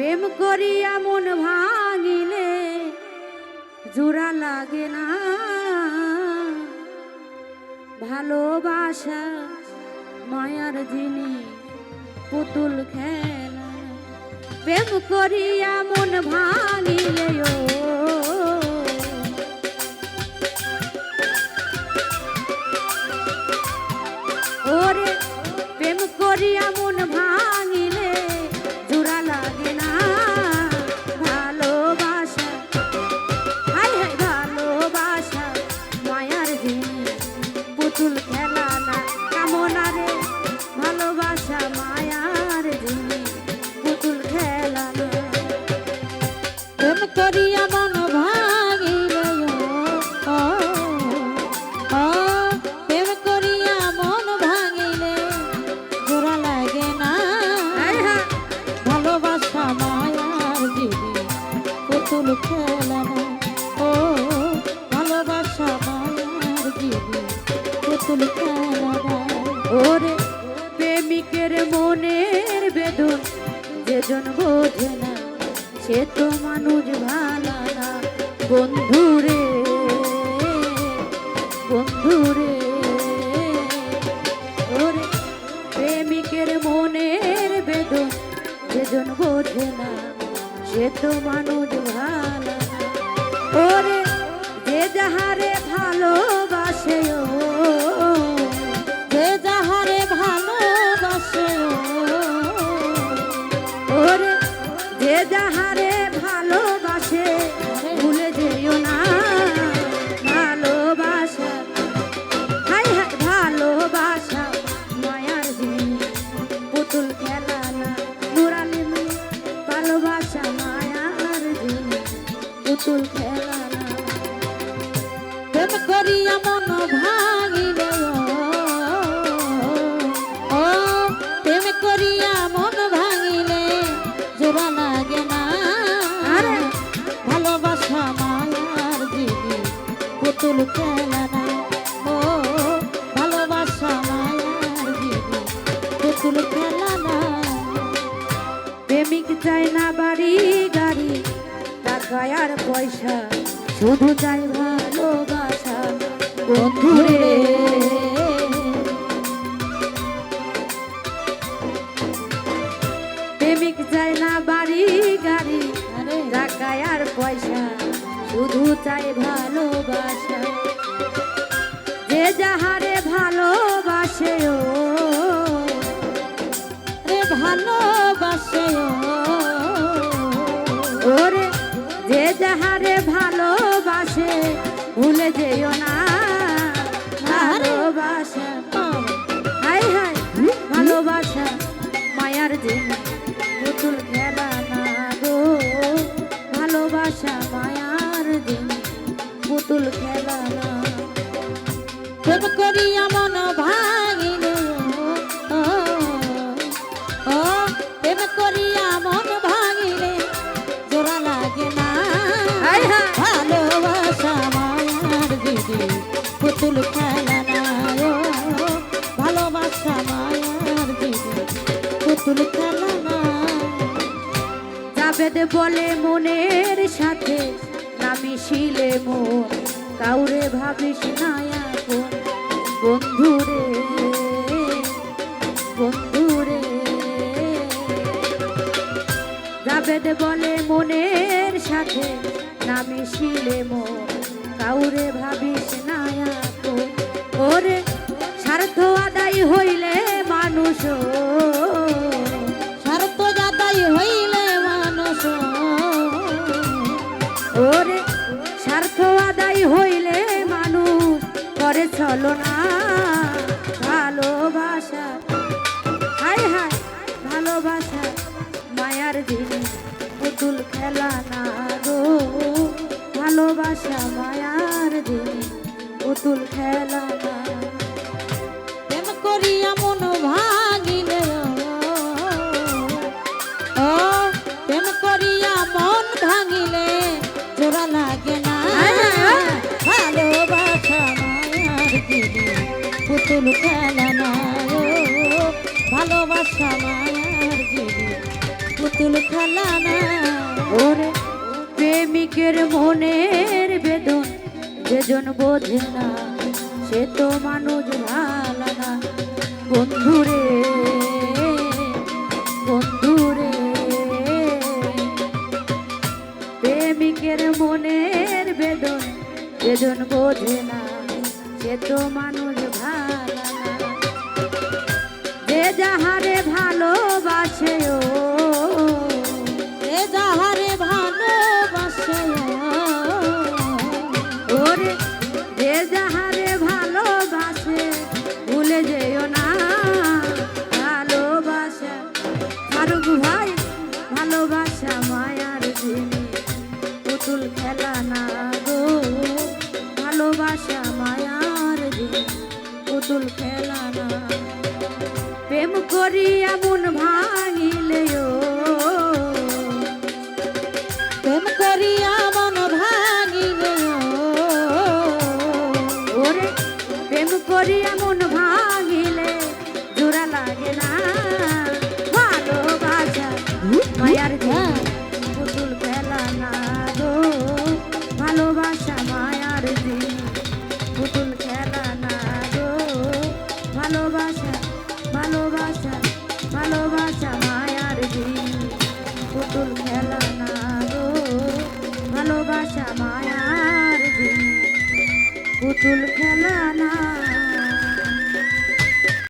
প্রেম করিয়া মন ভাঙিলে জোড়া লাগে না। ভালোবাসা মায়ার জিনিস, পুতুল খেলা। প্রেম করিয়া মন ভাঙিলে ওরে, প্রেম করিয়া মন ভাঙিলে পুতুল খেলা না। ও, ভালোবাসা মায়ার দিদি পুতুল খেলা ওরে প্রেমিকের মনের বেদন, যেজন বোঝে না, সে তো মানুষ ভালা না। বন্ধুরে বন্ধুরে ওরে প্রেমিকের মনের বেদন, যেজন বোঝে না। সে মানুষ ভালো। ওরে যে যাহারে ভালোবাসে ও প্রেম করিয়া মন ভাঙিলে ও প্রেম করিয়া মন ভাঙিলে জোড়া লাগে না। ভালোবাসা মায়ার দিদি পুতুল খেলা না। ও ভালোবাসা মায়ার দিদি পুতুল খেলা না। প্রেমিক না বাড়ি গাড়ি টাকা আর পয়সা। শুধু চাই ভালোবাসা বন্ধুরে প্রেমিক চাই না বাড়ি গাড়ি টাকা আর পয়সা শুধু চাই ভালোবাসা। যে যাহারে ভালোবাসে পুতুল খেলা প্রেম করিয়া মন ভাঙিলে ও, প্রেম করিয়া মন ভাঙিলে জোড়া লাগে না। ভালোবাসা মায়ার দিদি পুতুল খেলা না। ও ভালোবাসা মায়ার দিদি পুতুল খেলা না। জাবেদ বলে মনের সাথে নামি শিলে মন, কাউরে ভাবিস না এখন? বন্ধুরে বন্ধুরে। জাবেদ বলে, মনের সাথে নামি শিলে মন, কাউরে ভাবিস না এখন? ওরে স্বার্থ আদায় হইলে মানুষ চলো না, ভালোবাসা। হাই হাই ভালোবাসা, মায়ার জিনিস পুতুল খেলা না গো। ভালোবাসা, মায়ার জিনিস পুতুল খেলা না ভালোবাসা মায়ার দিদি পুতুল প্রেমিকের মনের বেদন বেদন বোঝে না, সে তো মানুষ ভালো বন্ধুরে বন্ধুরে প্রেমিকের মনের বেদন বেদন বোঝে না, সে তো মানুষ যাহারে ভালোবাসে ও এ যাহারে ভালোবাসে ওরে যে যাহারে ভালোবাসে ভুলে যেও না ভালোবাসা। ফারুক ভাই ভালোবাসা মায়ার জিনিস পুতুল খেলা না গো। ভালোবাসা মায়ার পুতুল খেলা না প্রেম করি এমন ভাঙিলেও